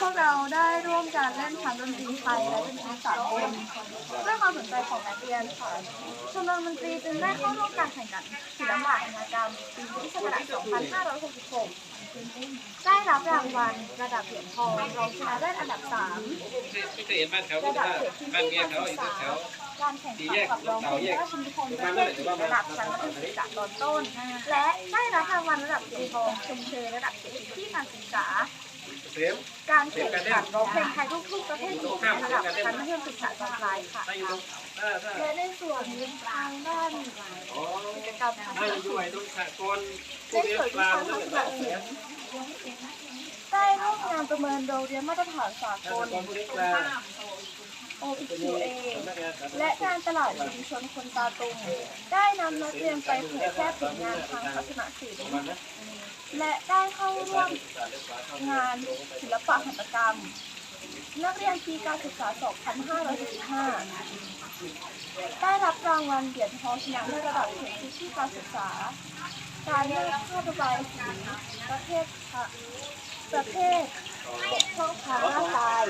พวกเราได้ร่วมกันเล่นทั้งดนตรีไทยและดนตรีสากลด้วยความสนใจของนักเรียนค่ะชมรมดนตรีจึงได้เข้าร่วมการแข่งขันศิลปะหัตถกรรมปีพุทธศักราช2566 ได้รับรางวัลระดับเหรียญทองรองชนะเลิศอันดับ3ไม่เคยเห็นบ้านแถวระดับเขตพื้นที่เมียการศึกษาการแข่งขันกับรองเพลงพราชนิพนธ์ประเภทหญิงระดับชั้นมัธยมศึกษาตอนต้น และได้รับรางวัลระดับเหรียญทองชมเชยระดับเขตพื้นที่การศึกษา เสียมการแข่งขันร้องเพลงไทยลูกทุ่งประเภทหญิงระดับชั้นมัธยมศึกษาตอนปลายค่ะถ้าอยู่ตรงถ้าถ้าและในส่วนทางด้านอ๋อกิจกรรมทางถ้าด้าอนยู่ด้วยตรงสากลในส่วนวิชาทัศนศิลป์ได้ร่วมงานประเมินโรงเรียนมาตรฐานสากลผู้เล็กลา OPQA และการตลาดชุมชนคนตาตุงได้นำนักเรียนไปเผยแพร่ผลงานทางทัศนศิลป์ และได้เข้าร่วมงานศิลปะหัตถกรรม นักเรียนปีการศึกษา 2565 ได้รับรางวัลเหรียญทองชนะในระดับเขตพื้นที่การศึกษา การเลือกข้าระบายสีประเภทค่ะประเภทปกช่องทางร่างกาย